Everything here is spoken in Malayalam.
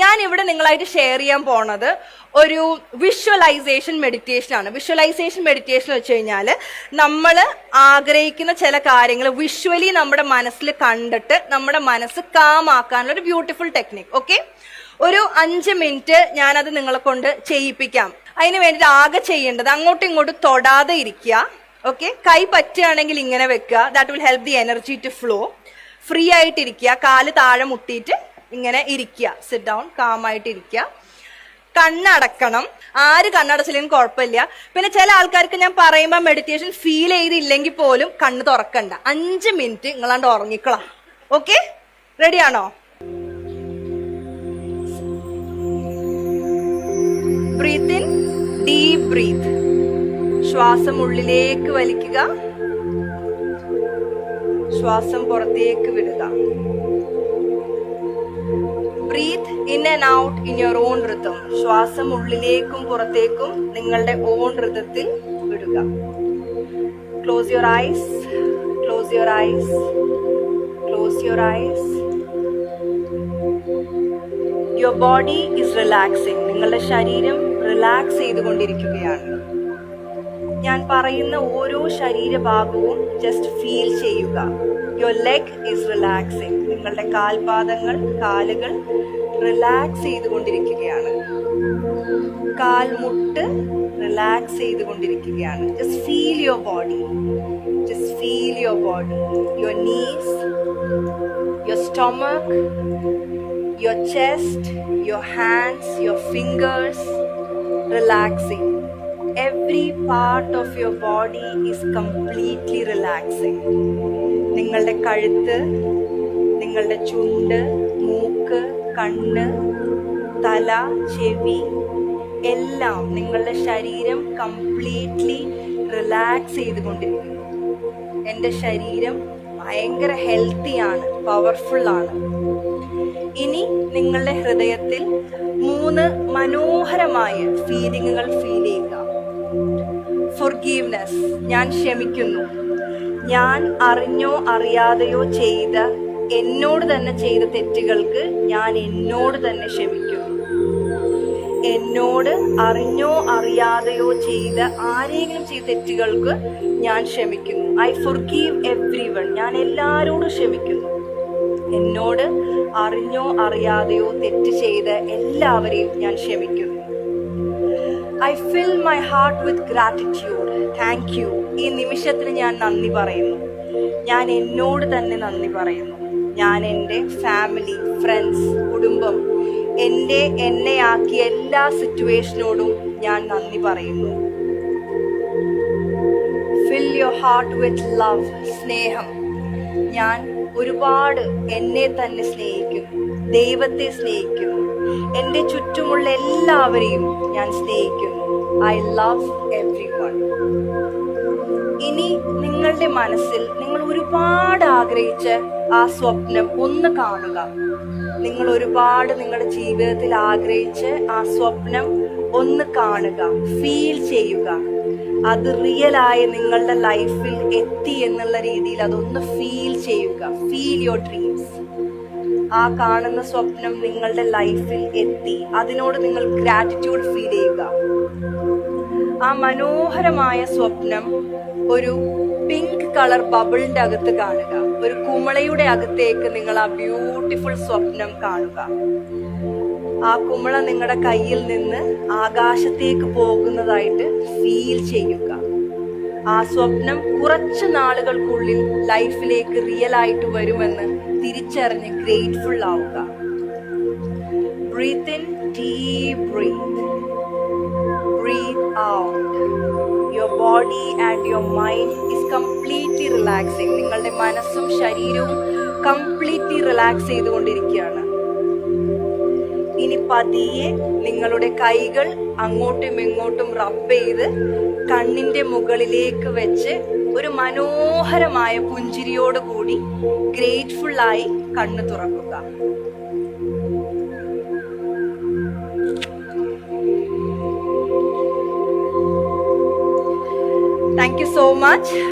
ഞാൻ ഇവിടെ നിങ്ങളായിട്ട് ഷെയർ ചെയ്യാൻ പോണത് ഒരു വിഷ്വലൈസേഷൻ മെഡിറ്റേഷൻ ആണ്. വിഷ്വലൈസേഷൻ മെഡിറ്റേഷൻ വെച്ച് കഴിഞ്ഞാൽ നമ്മൾ ആഗ്രഹിക്കുന്ന ചില കാര്യങ്ങൾ വിഷ്വലി നമ്മുടെ മനസ്സിൽ കണ്ടിട്ട് നമ്മുടെ മനസ്സ് കാമാക്കാനുള്ള ഒരു ബ്യൂട്ടിഫുൾ ടെക്നിക് ഓക്കെ ഒരു അഞ്ച് മിനിറ്റ് ഞാനത് നിങ്ങളെ കൊണ്ട് ചെയ്യിപ്പിക്കാം. അതിന് വേണ്ടിയിട്ട് ആകെ ചെയ്യേണ്ടത് അങ്ങോട്ടും ഇങ്ങോട്ടും തൊടാതെ ഇരിക്കുക ഓക്കെ കൈ പറ്റുകയാണെങ്കിൽ ഇങ്ങനെ വെക്കുക. That will help the energy to flow free ആയിട്ടിരിക്കുക. കാൽ താഴെ മുട്ടിയിട്ട് ഇങ്ങനെ ഇരിക്കുക. സിറ്റ് ഡൗൺ കാമായിട്ട് ഇരിക്കുക. കണ്ണടക്കണം. ആര് കണ്ണടച്ചില്ലെങ്കിൽ കുഴപ്പമില്ല. പിന്നെ ചില ആൾക്കാർക്ക് ഞാൻ പറയുമ്പോൾ മെഡിറ്റേഷൻ ഫീൽ ചെയ്തില്ലെങ്കിൽ പോലും കണ്ണ് തുറക്കണ്ട. അഞ്ച് മിനിറ്റ് നിങ്ങളാണ്ട് ഉറങ്ങിക്കളാം. ഓക്കെ റെഡിയാണോ ബ്രീത്ത് ഇൻ ഡീപ് ബ്രീത്ത് ശ്വാസം ഉള്ളിലേക്ക് വലിക്കുക. ശ്വാസം പുറത്തേക്ക് വിടുക. Breathe in and out in your own rhythm ശ്വാസം ഉള്ളിലേക്കും പുറത്തേക്കും നിങ്ങളുടെ ഓൺ ഋതത്തിൽ വിടുക. Close your eyes close your eyes close your eyes your body is relaxing നിങ്ങളുടെ ശരീരം റിലാക്സ് ചെയ്തുകൊണ്ടിരിക്കുകയാണ്. ഞാൻ പറയുന്ന ഓരോ ശരീരഭാഗവും ജസ്റ്റ് ഫീൽ ചെയ്യുക. യുവർ ലെഗ് ഈസ് റിലാക്സിങ് നിങ്ങളുടെ കാൽപാദങ്ങൾ കാലുകൾ റിലാക്സ് ചെയ്തുകൊണ്ടിരിക്കുകയാണ്. കാൽമുട്ട് റിലാക്സ് ചെയ്തുകൊണ്ടിരിക്കുകയാണ്. Just feel your body just feel your body your knees your stomach your chest your hands your fingers relaxing. Every part of your body is completely relaxing നിങ്ങളുടെ കഴുത്ത് നിങ്ങളുടെ ചുണ്ട് മൂക്ക് കണ്ണ് തല ചെവി എല്ലാം നിങ്ങളുടെ ശരീരം കംപ്ലീറ്റ്ലി റിലാക്സ് ചെയ്തുകൊണ്ടിരിക്കുന്നു. എന്റെ ശരീരം ഭയങ്കര ഹെൽത്തിയാണ് പവർഫുള്ളാണ് ഇനി നിങ്ങളുടെ ഹൃദയത്തിൽ മൂന്ന് മനോഹരമായ ഫീലിങ്ങുകൾ ഫീൽ ചെയ്യുക. ഫൊർഗീവ്നെസ് ഞാൻ ക്ഷമിക്കുന്നു. ഞാൻ അറിഞ്ഞോ അറിയാതെയോ ചെയ്ത എന്നോട് തന്നെ ചെയ്ത തെറ്റുകൾക്ക് ഞാൻ എന്നോട് തന്നെ ക്ഷമിക്കുന്നു. എന്നോട് അറിഞ്ഞോ അറിയാതെയോ ചെയ്ത ആരെങ്കിലും ചെയ്ത തെറ്റുകൾക്ക് ഞാൻ ക്ഷമിക്കുന്നു. ഐ ഫൊർഗീവ് എവ്രി വൺ ഞാൻ എല്ലാവരോടും ക്ഷമിക്കുന്നു. എന്നോട് അറിഞ്ഞോ അറിയാതെയോ തെറ്റ് ചെയ്ത എല്ലാവരെയും ഞാൻ ക്ഷമിക്കുന്നു. I fill my heart with gratitude thank you ഈ നിമിഷത്തിന് ഞാൻ നന്ദി പറയുന്നു. ഞാൻ എന്നോട് തന്നെ നന്ദി പറയുന്നു. ഞാൻ എന്റെ ഫാമിലി ഫ്രണ്ട്സ് കുടുംബം എന്റെ എന്നെ ആക്കിയ എല്ലാ സിറ്റുവേഷനോടും ഞാൻ നന്ദി പറയുന്നു. Fill your heart with love സ്നേഹം. ഞാൻ ഒരുപാട് എന്നെ തന്നെ സ്നേഹിക്കുന്നു ദൈവത്തെ സ്നേഹിക്കുന്നു എന്റെ ചുറ്റുമുള്ള എല്ലാവരെയും ഞാൻ സ്നേഹിക്കുന്നു ഐ ലവ് എവ്രി വൺ ഇനി നിങ്ങളുടെ മനസ്സിൽ നിങ്ങൾ ഒരുപാട് ആഗ്രഹിച്ച് ആ സ്വപ്നം ഒന്ന് കാണുക. നിങ്ങൾ ഒരുപാട് നിങ്ങളുടെ ജീവിതത്തിൽ ആഗ്രഹിച്ച് ആ സ്വപ്നം ഒന്ന് കാണുക. ഫീൽ ചെയ്യുക. അത് റിയലായി നിങ്ങളുടെ ലൈഫിൽ എത്തി എന്നുള്ള രീതിയിൽ അതൊന്ന് ഫീൽ ചെയ്യുക. ഫീൽ യുവർ ഡ്രീംസ് ആ കാണുന്ന സ്വപ്നം നിങ്ങളുടെ ലൈഫിൽ എത്തി. അതിനോട് നിങ്ങൾ ഗ്രാറ്റിറ്റ്യൂഡ് ഫീൽ ചെയ്യുക. ആ മനോഹരമായ സ്വപ്നം ഒരു പിങ്ക് കളർ ബബിളിന്റെ അകത്ത് കാണുക. ഒരു കുമളയുടെ അകത്തേക്ക് നിങ്ങൾ ആ ബ്യൂട്ടിഫുൾ സ്വപ്നം കാണുക. ആ കുമള നിങ്ങളുടെ കയ്യിൽ നിന്ന് ആകാശത്തേക്ക് പോകുന്നതായിട്ട് ഫീൽ ചെയ്യുക. ആ സ്വപ്നം കുറച്ച് നാളുകൾക്കുള്ളിൽ ലൈഫിലേക്ക് റിയൽ ആയിട്ട് വരുമെന്ന് തിരിച്ചറിഞ്ഞ് ഗ്രേറ്റ്ഫുൾ ആവുക. Breathing in deep body and your mind is completely relaxing നിങ്ങളുടെ മനസ്സും ശരീരവും കംപ്ലീറ്റ്ലി റിലാക്സ് ചെയ്തുകൊണ്ടിരിക്കുകയാണ്. ഇനി പതിയെ നിങ്ങളുടെ കൈകൾ അങ്ങോട്ടും ഇങ്ങോട്ടും റബ്ബ് ചെയ്ത് കണ്ണിന്റെ മുകളിലേക്ക് വെച്ച് ഒരു മനോഹരമായ പുഞ്ചിരിയോട് കൂടി ഗ്രേറ്റ്ഫുൾ ആയി കണ്ണു തുറക്കുക. Thank you so much